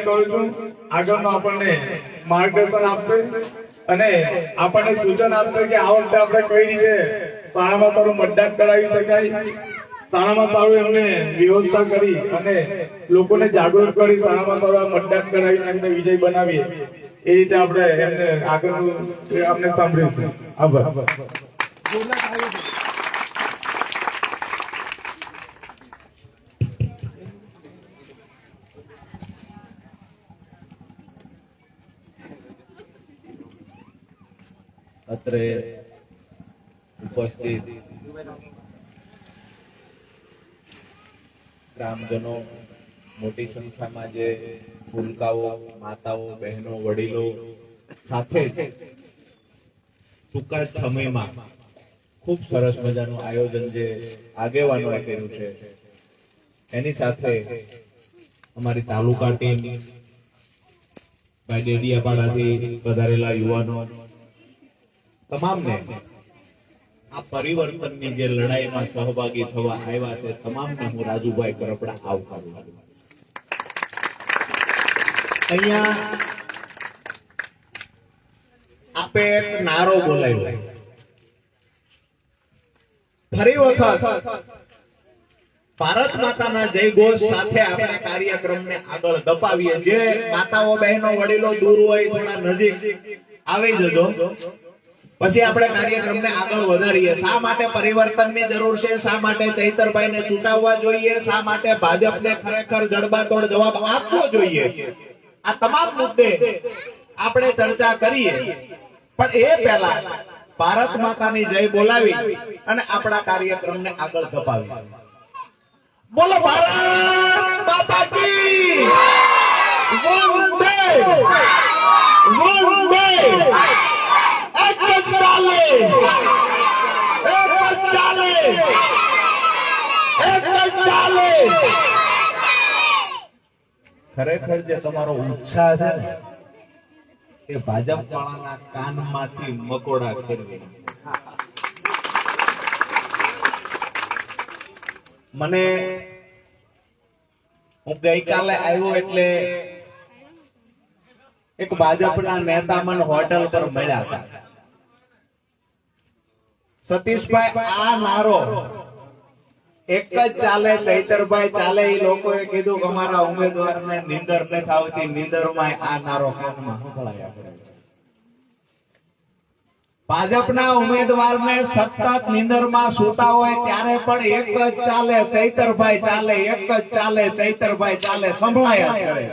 કહું આપણને માર્ગદર્શન આપશે અને આપણને સૂચન આપશે કે આ વખતે આપણે કઈ રીતે શાળામાં સારું મતદાન કરાવી શકાય. શાળામાં સારું એમને વ્યવસ્થા કરી અને લોકોને જાગૃત કરી શાળામાં સારું મતદાન કરાવીને એમને વિજય બનાવીએ. એ રીતે આપણે એમને આગળનું આપણે સાંભળીશું. આભાર. અત્રે ઉપસ્થિત ગ્રામજનો, મોટી સંખ્યામાં જે ફૂલકાઓ, માતાઓ, બહેનો, વડીલો સાથે ટૂંકા સમયમાં ખૂબ સરસ મજાનું આયોજન જે આગેવાનોએ કર્યું છે. એની સાથે અમારી તાલુકા ટીમ, ભાઈ ડેડિયાપાડાથી વધારેલા યુવાનો તમામને આ પરિવર્તનની જે લડાઈમાં સહભાગી થવા આવ્યા છે, તમામને હું રાજુભાઈ કરપડા આવકારું છું. અહીંયા આપે એક નારો બોલાવ્યો. ફરી વખત ભારત માતાના જય ઘોષ સાથે આપણે કાર્યક્રમને આગળ દપાવીએ જે માતાઓ, બહેનો, વડીલો દૂર હોય, થોડા નજીક, આવી જજો. પછી આપણે કાર્યક્રમને આગળ વધારીએ. શા માટે પરિવર્તનની જરૂર છે? શા માટે ચૈતરભાઈને ચૂંટાવવા જોઈએ? શા માટે ભાજપને ખરેખર જડબાતોડ જવાબ આપવો જોઈએ? આ તમામ મુદ્દે આપણે ચર્ચા કરીએ. પણ એ પહેલા ભારત માતાની જય બોલાવી અને આપણા કાર્યક્રમને આગળ ધપાવી બોલો, ભારત માતા કી! વંદે! વંદે! ચાલે ખરેખર જે તમારો ઉત્સાહ છે ને, એ ભાજપ વાળાના કાનમાંથી મકોડા કરવી મને, હું ગઈકાલે આવ્યો એટલે એક ભાજપના નેતા મને હોટલ પર મળ્યા હતા. સતીશભાઈ, આ નારો એક જ ચાલે, ચૈતરભાઈ ચાલે, એ લોકોએ કીધું કે અમારા ઉમેદવારને નીંદર નથી આવતી, નીંદરમાં આ નારો કાનમાં સંભળાયા ભાજપના ઉમેદવારને સતત નીંદરમાં સૂતા હોય ત્યારે પણ એક જ ચાલે, ચૈતરભાઈ ચાલે, એક જ ચાલે, ચૈતરભાઈ ચાલે, સંભળાયા કરે.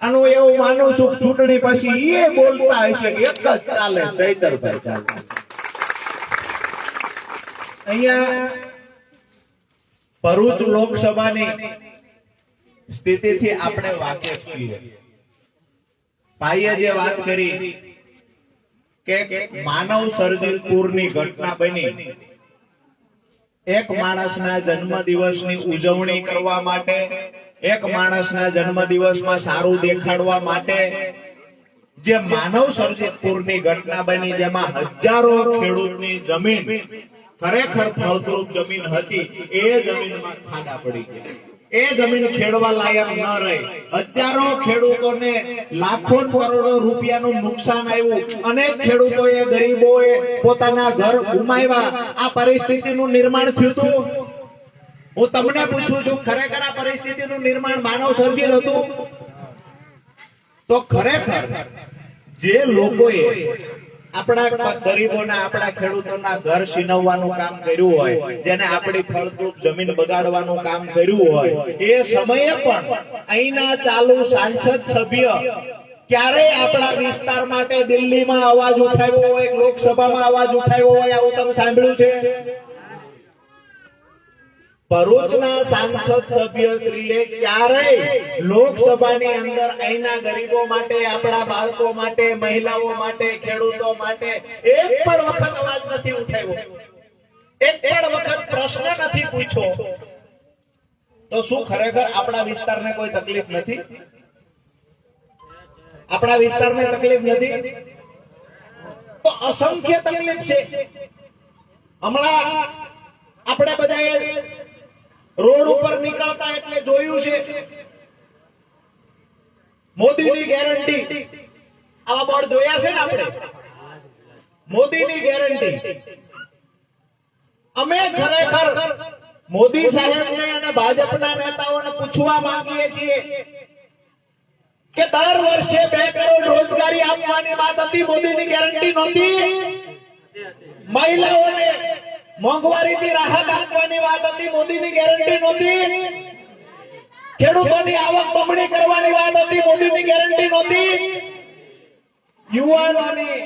આનું એવું માનું છું ચૂંટણી પછી એ બોલતા હશે એક જ ચાલે, ચૈતરભાઈ ચાલે ભરૂચ લોકસભાની સ્થિતિથી આપણે વાકેફ છીએ. ભાઈએ જે વાત કરી કે માનવ સર્જિત પૂરની ઘટના બની. એક માણસના જન્મ દિવસની ઉજવણી કરવા માટે, એક માણસના જન્મ દિવસમાં સારું દેખાડવા માટે જે માનવ સર્જિત પૂરની ઘટના બની, જેમાં હજારો ખેડૂતની જમીન ખરેખર ફળદ્રુપ જમીન હતી. એ જમીનમાં ખાડા પડી ગયા. એ જમીન ખેડવા લાયક ન રહી. હજારો ખેડૂતોને લાખો કરોડો રૂપિયાનું નુકસાન આવ્યું. અનેક ખેડૂતોએ ગરીબોએ પોતાના ઘર ગુમાવ્યા. આ પરિસ્થિતિનું નિર્માણ થયું હતું. હું તમને પૂછું છું, ખરેખર આ પરિસ્થિતિનું નિર્માણ માનવ સર્જિત હતું? તો ખરેખર જે લોકોએ આપણા એ સમયે પણ અહીંના ચાલુ સાંસદ સભ્ય ક્યારેય આપણા વિસ્તાર માટે દિલ્હીમાં અવાજ ઉઠાવ્યો હોય, લોકસભામાં અવાજ ઉઠાવ્યો હોય, આવું તમે સાંભળ્યું છે? ભરૂચના સાંસદ સભ્ય શ્રીએ ક્યારેય લોકસભાની અંદર અહીંના ગરીબો માટે, આપણા બાળકો માટે, મહિલાઓ માટે, ખેડૂતો માટે એક પણ વખત અવાજ નથી ઉઠાવ્યો. એક પણ વખત પ્રશ્ન નથી પૂછ્યો. તો શું ખરેખર આપણા વિસ્તારને કોઈ તકલીફ નથી? આપણા વિસ્તારને તકલીફ નથી? તો અસંખ્ય તકલીફ છે. હમણાં આપણે બધાએ રોડ ઉપર નીકળતા એટલે જોયું છે. મોદીની ગેરંટી. આવા બોર્ડ જોયા છે ને આપણે? મોદીની ગેરંટી. અમે ખરેખર મોદી સાહેબને અને ભાજપના નેતાઓને પૂછવા માંગીએ છીએ કે દર વર્ષે બે કરોડ રોજગારી આપવાની વાત હતી, મોદીની ગેરંટી નહોતી. મહિલાઓને મોંઘવારીથી રાહત આપવાની વાત હતી, મોદીની ગેરંટી નહોતી. ખેડૂતોની આવક બમણી કરવાની વાત હતી, મોદીની ગેરંટી નહોતી. યુવાનોની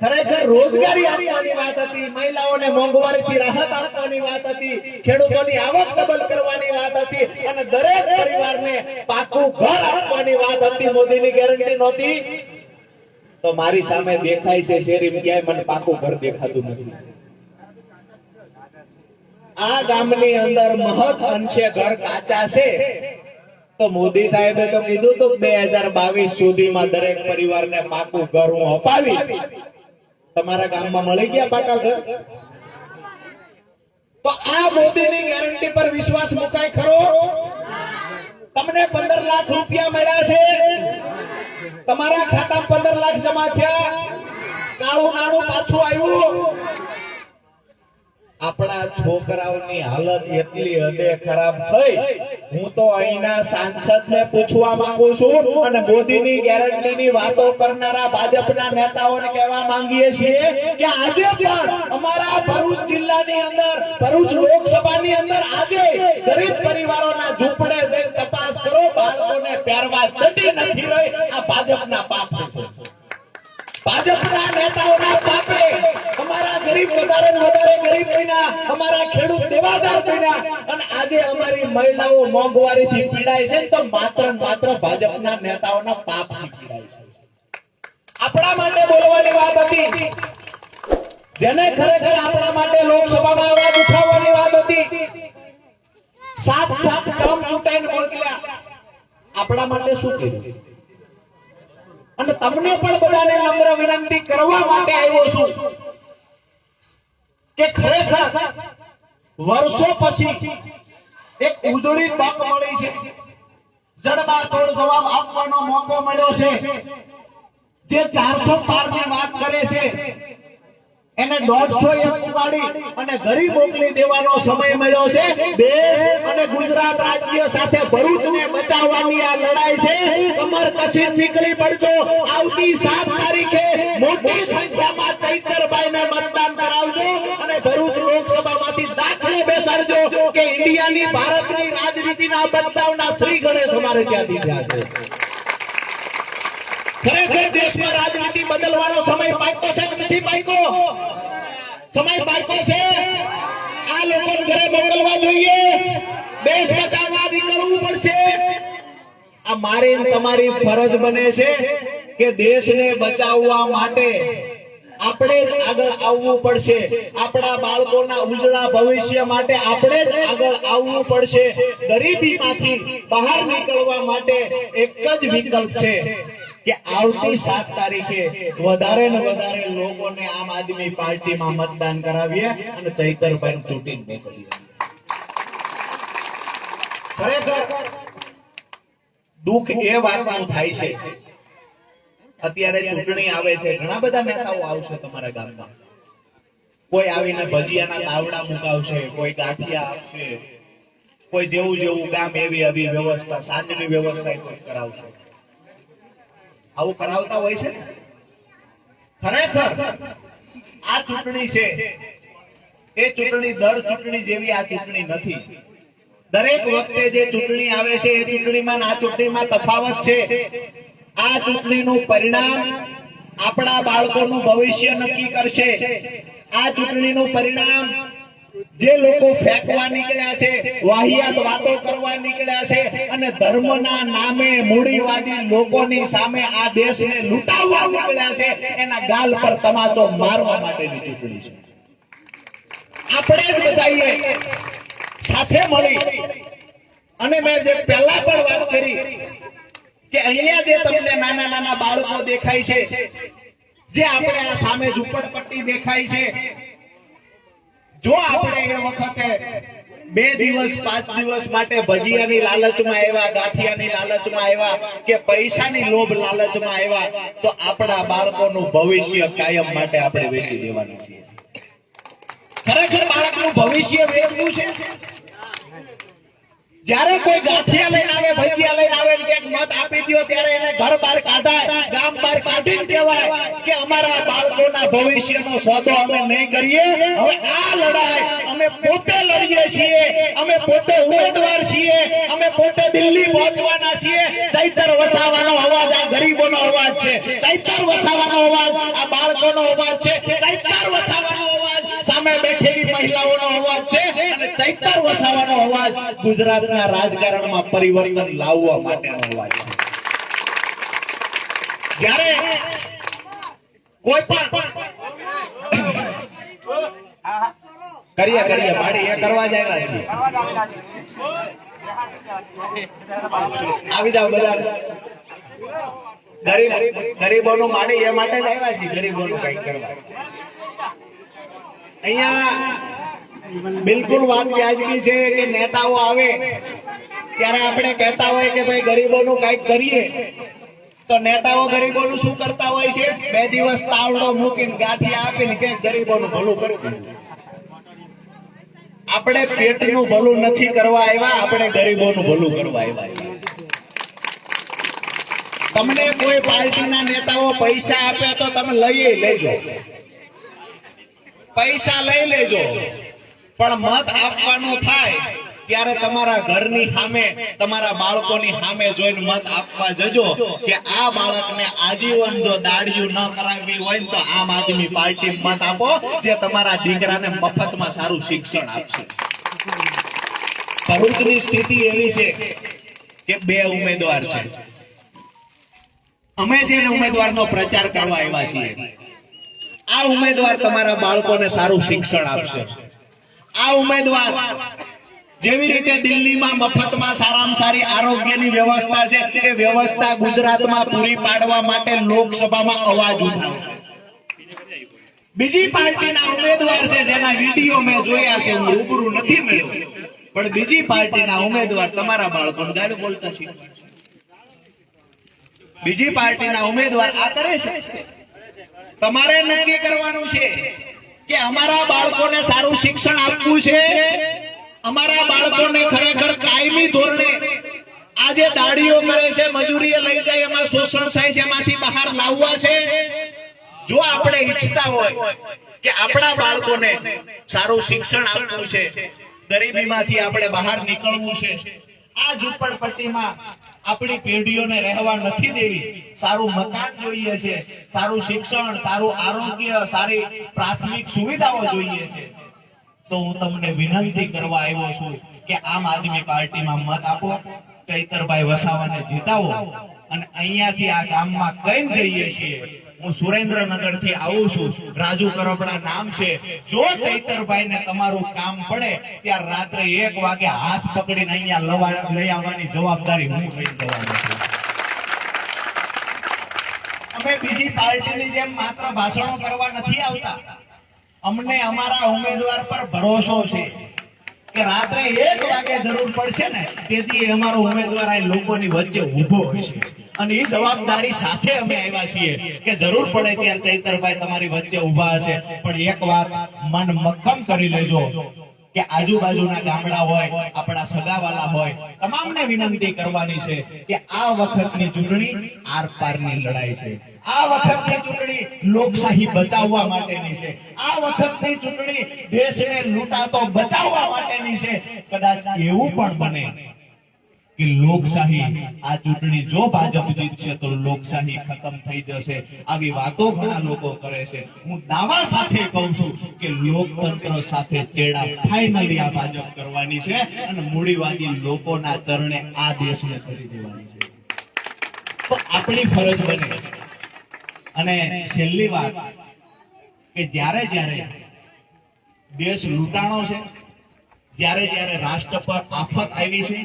ખરેખર રોજગારી આપવાની વાત હતી, મહિલાઓને મોંઘવારીથી રાહત આપવાની વાત હતી, ખેડૂતોની આવક ડબલ કરવાની વાત હતી અને દરેક પરિવારને પાકું ઘર આપવાની વાત હતી, મોદીની ગેરંટી નહોતી. તો મારી સામે દેખાય છે શેરી ક્યાંય મને પાકું ઘર દેખાતું નથી. આ ગામની અંદર મહત અંશે ઘર કાચા છે. તો મોદી સાહેબે તો કીધું તો બે હજાર બાવીસ સુધીમાં દરેક પરિવારને પાકું ઘર હું અપાવી તમારા ગામમાં મળી ગયા પાકા ઘર? તો આ મોદીની ગેરંટી પર વિશ્વાસ મુકાય ખરો? તમને પંદર લાખ રૂપિયા મળ્યા છે? તમારા ખાતામાં પંદર લાખ જમા થયા? કાળું નાણું પાછું આવ્યું? આપણા છોકરાઓની હાલત એટલી હદે ખરાબ થઈ. હું તો અહીંના સાંસદને પૂછવા માંગુ છું અને મોદીની ગેરંટીની વાતો કરનારા ભાજપના નેતાઓને કહેવા માંગીએ છીએ કે આજે પણ અમારા ભરૂચ જિલ્લાની અંદર, ભરૂચ લોકસભાની અંદર આજે ગરીબ પરિવારોના ઝૂંપડે જઈને તપાસ કરો, બાળકોને પહેરવા જતી નથી રહી, આ ભાજપના પાપ છે. ભાજપના નેતાઓના પાપે અમારા ગરીબ વધારે ને વધારે ગરીબ બન્યા અમારા ખેડૂત દેવાદાર બન્યા અને આજે અમારી મહિલાઓ મોંઘવારીથી પીડાય છે તો માત્ર માત્ર ભાજપના નેતાઓના પાપથી પીડાય છે આપણા માટે બોલવાની વાત હતી જેને ખરેખર આપણા માટે લોકસભામાં અવાજ ઉઠાવવાની વાત હતી સાત સાત કામ ચૂંટાઈને મોકલ્યા આપણા માટે શું કર્યું? અને તમને પણ બધાને નમ્ર વિનંતી કરવા માટે આવ્યો છું કે ખરેખર વર્ષો પછી એક ઉજળી તક મળી છે. જડબાતોડ જવાબ આપવાનો મોકો મળ્યો છે. જે ચારસો પારની વાત કરે છે, એને દોઢસો એમ ઉગાડી અને ઘરી મોકલી દેવાનો સમય મળ્યો છે. દેશ અને ગુજરાત રાજ્ય સાથે ભરૂચને બચાવવાની આ લડાઈ છે. કમર કસી નીકળી પડજો આવતી સાત તારીખે મોટી સંખ્યામાં ચૈતરભાઈને મતદાન કરાવજો અને ભરૂચ લોકસભામાંથી દાખલે બેસાડજો કે ઇન્ડિયાની ભારતની રાજનીતિના બદલાવના શ્રી ગણેશ અમારે ત્યાં દીધા છે. ખરેખર દેશમાં રાજનીતિ બદલવાનો સમય પાક્યો છે નથી પાક્યો સમય પાક્યો છે? આ લોકો ઘરે મોકલવા જોઈએ. દેશ બચાવવા નીકળવું પડશે. આ મારી તમારી ફરજ બને છે કે દેશને બચાવવા માટે આપણે જ આગળ આવવું પડશે. આપણા બાળકોના ઉજળા ભવિષ્ય માટે આપણે જ આગળ આવવું પડશે. ગરીબીમાંથી બહાર નીકળવા માટે એક જ વિકલ્પ છે કે આવતી સાત તારીખે વધારે ને વધારે લોકોને આમ આદમી પાર્ટીમાં મતદાન કરાવીએ અને ચૈતરભાઈ ચૂંટીને મોકલીએ. દુઃખ એ વાતનું થાય છે. અત્યારે ચૂંટણી આવે છે. ઘણા બધા નેતાઓ આવશે તમારા ગામમાં. કોઈ આવીને ભજીયાના તાવડા મુકાવશે, કોઈ ગાંઠિયા આપશે, કોઈ જેવું જેવું ગામ એવી એવી વ્યવસ્થા સાંજની વ્યવસ્થા કોઈ કરાવશે. આવું કરાવતા હોય છે? ખરેખર આ ચૂંટણી છે. એ ચૂંટણી દર ચૂંટણી જેવી આ ચૂંટણી નથી. દરેક વખતે જે ચૂંટણી આવે છે, એ ચૂંટણીમાં આ ચૂંટણીમાં તફાવત છે. આ ચૂંટણીનું પરિણામ આપણા બાળકોનું ભવિષ્ય નક્કી કરશે. આ ચૂંટણીનું પરિણામ જે લોકો ફેંકવા નીકળ્યા છે, વાહિયાત વાતો કરવા નીકળ્યા છે અને ધર્મના નામે મૂડીવાદી લોકોની સામે આ દેશને લૂંટાવવા નીકળ્યા છે, એના ગાલ પર તમાચો મારવા માટેની ચૂંટણી છે. આપણે જ બધાઈએ સાથે મળી. અને મેં જે પહેલા પણ વાત કરી કે અહીંયા જે તમને નાના નાના બાળકો દેખાય છે, જે આપણે આ સામે ઝુંપડપટ્ટી દેખાય છે, જો આપણે એ વખતે બે દિવસ, પાંચ દિવસ માટે ભજીયાની લાલચમાં આવ્યા, ગાંઠિયાની લાલચમાં આવ્યા કે પૈસાની લોભ લાલચમાં આવ્યા, તો આપણા બાળકોનું ભવિષ્ય કાયમ માટે આપણે વેચી દેવાનું છે. ખરેખર બાળકનું ભવિષ્ય વેચવું છે? જ્યારે કોઈ ગાંઠિયા લઈને આવે, ભજીયા લઈને આવે મત આપી દો ત્યારે એને ઘર બહાર કાઢાય, ગામ બહાર કાઢી કહેવાય કે અમારા બાળકોના ભવિષ્યનો સોદો અમે નહીં કરીએ. હવે આ લડાઈ અમે પોતે લડીએ છીએ, અમે પોતે ઉમેદવાર છીએ, અમે પોતે દિલ્હી પહોંચવાના છીએ. ચૈતર વસાવાનો અવાજ આ ગરીબોનો અવાજ છે. ચૈતર વસાવાનો અવાજ આ બાળકોનો અવાજ છે. બેઠેલી મહિલાઓનો અવાજ છે અને ચૈતર વસાવાનો અવાજ ગુજરાતના રાજકારણમાં પરિવર્તન લાવવા માટેનો અવાજ છે. જ્યારે કોઈ પણ કરીએ કરીએ માડી એ કરવા જાય આવ્યા આવી જાવ બધા. ગરીબ, ગરીબોનું માડી એ માટે જ આવ્યા છીએ, ગરીબોનું કંઈક કરવા. અહીંયા બિલકુલ વાત વ્યાજબી છે કે નેતાઓ આવે, ત્યારે આપણે કહેતા હોય કે ભાઈ ગરીબોનું કંઈક કરીએ. તો નેતાઓ ગરીબોનું શું કરતા હોય છે? બે દિવસ તાવડો મૂકીને ગાંઠિયા આપીને કે ગરીબોનું ભલું કરી આપણે પેટનું ભલું નથી કરવા આવ્યા, આપણે ગરીબોનું ભલું કરવા આવ્યા. તમને કોઈ પાર્ટીના નેતાઓ પૈસા આપે તો તમે લઈ લેજો. પૈસા લઈ લેજો. પણ મત આપવાનું થાય, ત્યારે તમારા ઘરની સામે, તમારા બાળકોની સામે જોઈને મત આપવા જજો કે આ બાળકને આજીવન જો દાડિયું ન કરાવવી હોય તો આમ આદમી પાર્ટી મત આપો, જે તમારા દીકરાને મફતમાં સારું શિક્ષણ આપશે. ભરૂચની સ્થિતિ એવી છે કે બે ઉમેદવાર છે. અમે જે ઉમેદવારનો પ્રચાર કરવા આવ્યા છીએ, આ ઉમેદવાર તમારા બાળકોને સારું શિક્ષણ આપશે. આ ઉમેદવાર જેવી રીતે દિલ્હીમાં મફતમાં સારામાં સારી આરોગ્યની વ્યવસ્થા છે, એ વ્યવસ્થા ગુજરાતમાં પૂરી પાડવા માટે લોકસભામાં અવાજ ઉઠાવશે. બીજી પાર્ટીના ઉમેદવાર છે, જેના વીડિયો મેં જોયા છે, હું રૂબરૂ નથી મળ્યો. પણ બીજી પાર્ટીના ઉમેદવાર તમારા બાળકોને ગાડું બોલતા શીખવાડશે. બીજી પાર્ટીના ઉમેદવાર આ કરે છે. તમારે નક્કી કરવાનું છે. કે અમારા બાળકોને સારું શિક્ષણ આપવું છે? અમારા બાળકોને ખરેખર કાયમી ધોરણે આજે દાડીઓ કરે છે, મજૂરીએ લઈ જાય, એમાં શોષણ થાય છે, એમાંથી બહાર લાવવા છે. જો આપણે ઈચ્છતા હોય કે આપણા બાળકોને સારું શિક્ષણ આપવું છે, ગરીબીમાંથી આપણે બહાર નીકળવું છે, આ ઝૂંપડપટ્ટીમાં આપણી પેઢીઓને રહેવા નથી દેવી. સારું મકાન જોઈએ છે, સારું શિક્ષણ, સારું આરોગ્ય, સારી પ્રાથમિક સુવિધાઓ જોઈએ છે. તો હું તમને વિનંતી કરવા આવ્યો છું કે આમ આદમી પાર્ટીમાં મત આપો, ચૈતરભાઈ વસાવાને જીતાવો, અને અહીંયાથી આ ગામમાં કઈ જઈએ છીએ. હું સુરેન્દ્રનગરથી આવું છું. રાજુ કરપડા નામ છે. જો ચૈતરભાઈ ને તમારું કામ પડે, ત્યાં રાત્રે એક વાગે હાથ પકડીને અહીંયા લઈ આવવાની જવાબદારી હું લઈ જવાનો અમે બીજી પાર્ટીની જેમ માત્ર ભાષણો કરવા નથી આવતા. અમને અમારા ઉમેદવાર પર ભરોસો છે કે રાત્રે એક વાગે જરૂર પડશે ને, તેથી અમારો ઉમેદવાર આ લોકોની વચ્ચે ઊભો હશે અને એ જવાબદારી સાથે અમે આવ્યા છીએ કે જરૂર પડે ત્યારે ચૈતરભાઈ તમારી વચ્ચે ઊભા હશે. પણ એક વાત મન મક્કમ કરી લેજો કે આજુબાજુના ગામડા હોય, આપણા સગાવાલા હોય, તમામને વિનંતી કરવાની છે કે આ વખતની ચૂંટણી આરપારની લડાઈ છે. આ વખતની ચૂંટણી લોકશાહી બચાવવા માટેની છે. આ વખતની ચૂંટણી દેશને લૂંટાતો બચાવવા માટેની છે. કદાચ એવું પણ બને કે લોકશાહી, આ ચૂંટણી જો ભાજપ જીતશે તો લોકશાહી ખતમ થઈ જશે. આવી વાતો ઘણા લોકો કરે છે. હું દાવા સાથે કહું છું કે લોકતંત્ર સાથે તેડા ફાઇનલી આ ભાજપ કરવાની છે અને મૂડીવાદી લોકોના ચરણે આ દેશને કરી દેવાની છે. તો આપણી ફરજ બને. અને છેલ્લી વાત કે જ્યારે જ્યારે દેશ લૂંટાણો છે, જ્યારે જ્યારે રાષ્ટ્ર પર આફત આવી છે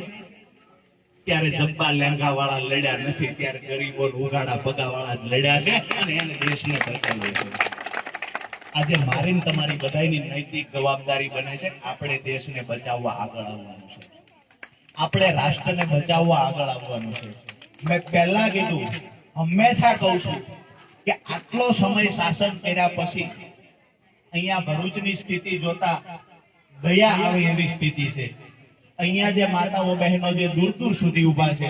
ત્યારે જબ્બા લેંગા વાળા લડ્યા નથી, ત્યારે ગરીબો ઉગાડા પગા વાળા લડ્યા છે અને એને દેશને બચાવ્યો આજે મારી તમારી બધાની નૈતિક જવાબદારી બને છે આપણે દેશને બચાવવા આગળ આવવાનું છે. આપણે રાષ્ટ્રને બચાવવા આગળ આવવાનું છે. મેં પહેલા કીધું, હંમેશા કહું છું કે આટલો સમય શાસન કર્યા પછી અહીંયા ભરૂચની સ્થિતિ જોતા દયા આવે એવી સ્થિતિ છે. અહીંયા જે માતાઓ બહેનો જે દૂર દૂર સુધી ઊભા છે,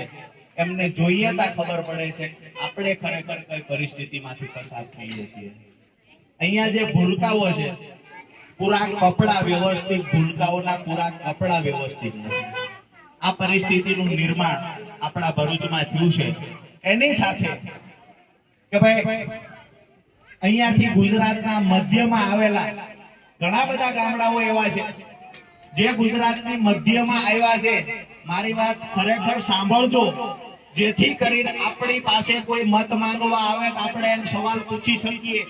એમને જોઈએ તા ખબર પડે છે, આપણે ખરેખર કઈ પરિસ્થિતિમાંથી પસાર થઈએ છીએ. અહીંયા જે ભૂલકાઓ છે પૂરા કપડા વ્યવસ્થિત, ભૂલકાઓના પૂરા કપડા વ્યવસ્થિત આ પરિસ્થિતિનું નિર્માણ આપણા ભરૂચમાં થયું છે. એની સાથે કે ભાઈ, અહીંયાથી ગુજરાતના મધ્યમાં આવેલા ઘણા બધા ગામડાઓ એવા છે. જે ગુજરાતની મધ્યમાં આવ્યા છે, મારી વાત ખરેખર સાંભળજો. જેથી કરીને આપણી પાસે કોઈ મત માંગવા આવે તો આપણે એને સવાલ પૂછી શકીએ.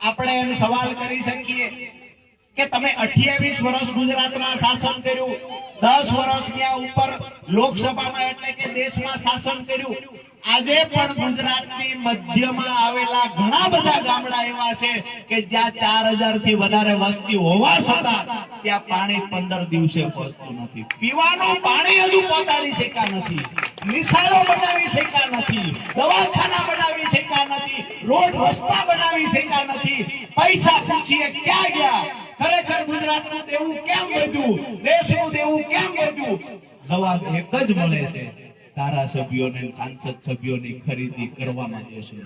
આપણે એને સવાલ કરી શકીએ કે તમે 28 વર્ષ ગુજરાતમાં શાસન કર્યું, દસ વર્ષ ત્યાં ઉપર લોકસભામાં એટલે કે દેશમાં શાસન કર્યું. આજે પણ ગુજરાતની મધ્યમાં આવેલા ઘણા બધા ગામડા એવા છે કે જ્યાં ચાર હજારથી વધારે વસ્તી હોવા છતાં ત્યાં પાણી પંદર દિવસે પહોંચતું નથી. પીવાનું પાણી હજુ પહોંચાડી શક્યા નથી. નિશાળો બનાવી શક્યા નથી. દવાખાના બનાવી શક્યા નથી. રોડ રસ્તા બનાવી શક્યા નથી. પૈસા પૂછીએ ક્યાં ગયા? ખરેખર ગુજરાતનું દેવું કેમ વધ્યું? દેશનું દેવું કેમ વધ્યું? જવાબ એક જ મળે છે. ધારાસભ્યોને સાંસદ સભ્યોની ખરીદી કરવામાં જશે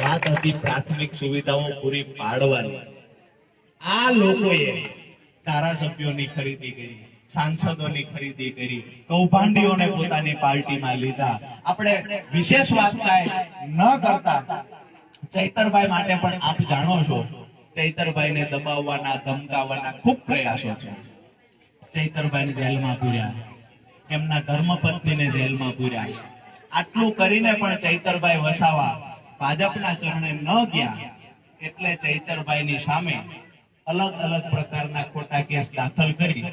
વાત હતી પ્રાથમિક સુવિધાઓ પૂરી પાડવાની. આ લોકોએ ધારાસભ્યોની ખરીદી કરી, સાંસદોની ખરીદી કરી, કૌભાંડીઓને પોતાની પાર્ટીમાં લીધા. આપણે વિશેષ વાત કાંઈ ન કરતા. ચૈતરભાઈ માટે પણ આપ જાણો છો. ચૈતરભાઈને દબાવવાના, ધમકાવવાના ખૂબ પ્રયાસો છે ચૈતરભાઈને જેલમાં પૂર્યા. એમના ધર્મપત્નીને જેલમાં પૂર્યા. આટલું કરીને પણ ચૈતરભાઈ વસાવા ભાજપના ચરણે ન ગયા એટલે ચૈતરભાઈની સામે અલગ અલગ પ્રકારના ખોટા કેસ દાખલ કરી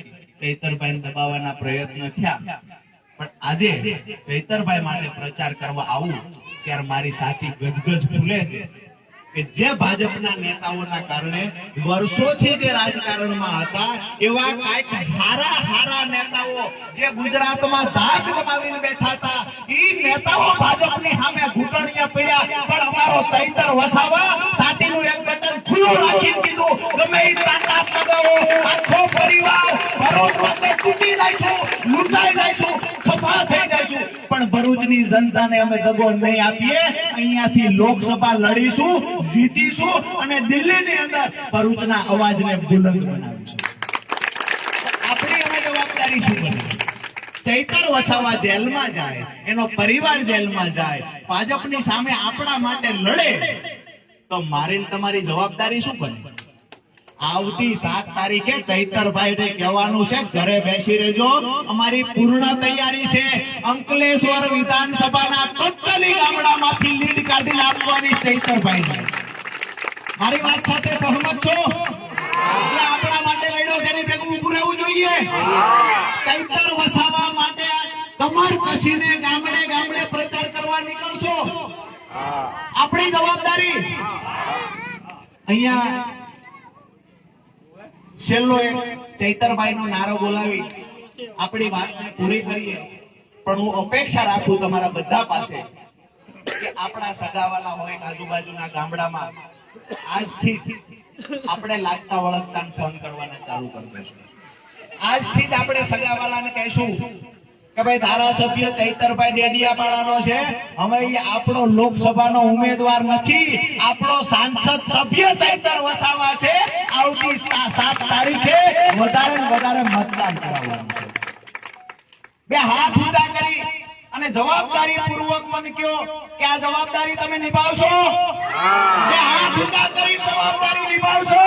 ચૈતરભાઈને દબાવવાના પ્રયત્ન થયા. પણ આજે ચૈતરભાઈ માટે પ્રચાર કરવા આવું, ત્યારે મારી સાથી ગજગજ ખુલે છે. જે ભાજપના નેતાઓના કારણે વર્ષોથી જે રાજકારણમાં હતા, એવા કંઈક હારા હારા નેતાઓ જે ગુજરાતમાં દાગ જમાવીને બેઠા હતા એ નેતાઓ ભાજપની સામે ઘૂંટણિયા પડ્યા. પણ અમારો ચૈતર વસાવા સાટીનું એક બટન ખુલ્લું રાખીને કીધું, ગમે એ તાકાત લગાવો, આખો પરિવાર ભરોસ માટે તૂટી જઈશું લૂંટાઈ જઈશું ખભા થઈ જઈશું. પણ ભરૂચની જનતાને અમે દગો નહીં આપીએ. અહીંયાથી લોકસભા લડીશું, જીતીશું અને દિલ્હીની અંદર ભરૂચના અવાજને બુલંદ બનાવીશું. આપણી અમે જવાબદારી શું કરીએ ચૈતર વસાવા જેલમાં જાય, એનો પરિવાર જેલમાં જાય, ભાજપની સામે આપણા માટે લડે, તો મારી તમારી જવાબદારી શું બને? આવતી સાત તારીખે ચૈતરભાઈ ને કહેવાનું છે, ઘરે બેસી રહેજો. અમારી પૂર્ણ તૈયારી છે. અંકલેશ્વર વિધાનસભાના ટોટલી ગામડામાંથી લીડ કાઢી લાવવાની ચૈતરભાઈ મારી વાત સાથે સહમત છો? આપણા માટે લડ્યો છે ભેગું ઉભું રહેવું જોઈએ. ચૈતર વસાવા માટે તમાર કસીને ગામડે ગામડે પ્રચાર કરવા નીકળશો. આપણી જવાબદારી. અહીંયા છેલ્લો એક ચૈતરભાઈ નો નારો બોલાવી આપણી વાતને પૂરી કરીએ. પણ હું અપેક્ષા રાખું તમારા બધા પાસે કે આપણા સગાવાલા હોય આજુબાજુના ગામડામાં આજથી આપણે લાગતા વળગતા ફોન કરવાના ચાલુ કરી દઈશું આજથી જ આપણે સગાવાલાને કહીશું જવાબદારી પૂર્વક મને કયો કે આ જવાબદારી તમે નિભાવશો? બે હાથ ઊંચા કરી જવાબદારી નિભાવશો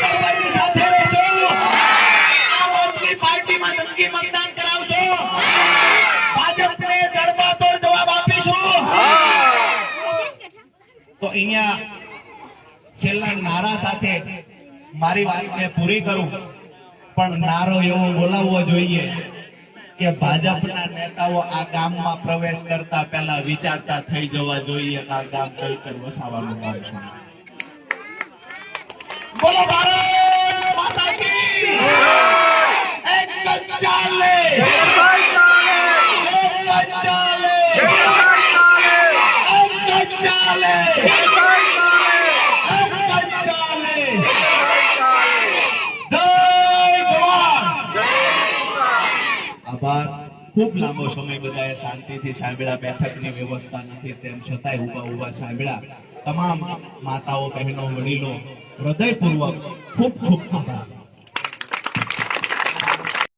ચૈતરભાઈની સાથે રહેશો આમ આદમી પાર્ટીમાં ધમકી મતદાન કરાવશો ભાજપને જડબાતોડ જવાબ આપીશું તો અહીંયા છેલ્લા નારા સાથે મારી વાતને પૂરી કરું. પણ નારો એવો બોલાવવો જોઈએ કે ભાજપના નેતાઓ આ ગામમાં પ્રવેશ કરતા પહેલા વિચારતા થઈ જવા જોઈએ કે આ ગામ ચૈતર વસાવાનું ગામ છે. બોલો ભારત એક જ ચાલે એક જ ચાલે જય જવાન આભાર ખૂબ લાંબો સમય બધાએ શાંતિથી સાંભળ્યા, બેઠકની વ્યવસ્થા નથી, તેમ છતાંય ઊભા ઊભા સાંભળ્યા. તમામ માતાઓ, બહેનો, વડીલો હૃદયપૂર્વક ખૂબ ખૂબ આભાર.